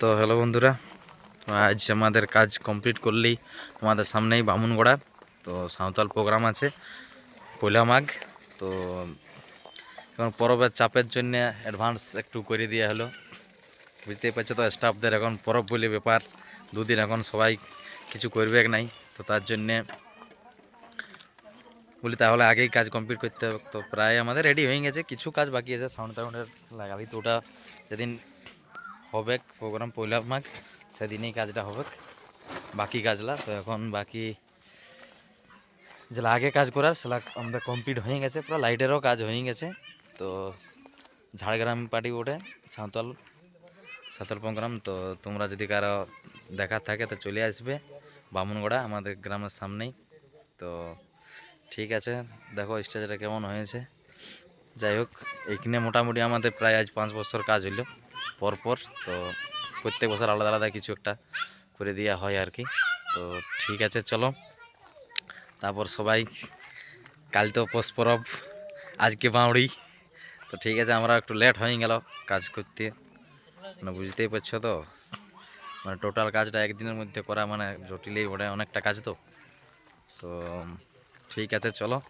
তো হ্যালো বন্ধুরা, আজ আমাদের কাজ কমপ্লিট করলেই আমাদের সামনেই বামুনগড়া। তো সাঁওতাল প্রোগ্রাম আছে, পয়লা মাঘ। তো এখন পরবের চাপের জন্য অ্যাডভান্স একটু করে দেওয়া হলো। বুঝতেই পারছ তো স্টাফদের এখন পরব বলে ব্যাপার। দুদিন এখন সবাই কিছু করবে নাই, তো তার জন্যে বলি তাহলে আগেই কাজ কমপ্লিট করতে হবে। তো প্রায় আমাদের রেডি হয়ে গেছে, কিছু কাজ বাকি আছে। সাউন্ড টাউন্ডের লাগাবি তো ওটা যেদিন হবে প্রোগ্রাম পয়লা মাঘ, সেদিনই কাজটা হবে, বাকি কাজলা। তো এখন বাকি যেটা আগে কাজ করার সেটা আমাদের কমপ্লিট হয়ে গেছে, পুরো লাইটেরও কাজ হয়ে গেছে। তো ঝাড়গ্রাম পার্টি ওঠে সাঁওতাল সাঁওতাল প্রোগ্রাম তো তোমরা যদি কারও দেখার থাকে, তো চলে আসবে। বামুনগড়া, আমাদের গ্রামের সামনেই। তো ঠিক আছে, দেখো স্টেজটা কেমন হয়েছে। যাই হোক, এইখানে মোটামুটি আমাদের প্রায় আজ পাঁচ বছর কাজ হইল। পরপর, তো প্রত্যেক বছর আলাদা আলাদা কিছু একটা করে দেওয়া হয় আর কি। তো ঠিক আছে, চলো। তারপর সবাই, কাল তো পৌষ পরব, আজকে বাউড়ি। তো ঠিক আছে, আমরা একটু লেট হয়ে গেল কাজ করতে। মানে বুঝতেই পারছ তো? মানে টোটাল কাজটা একদিনের মধ্যে করা মানে জটিলেই ওটা অনেকটা কাজ তো। তো, ঠিক আছে, চলো।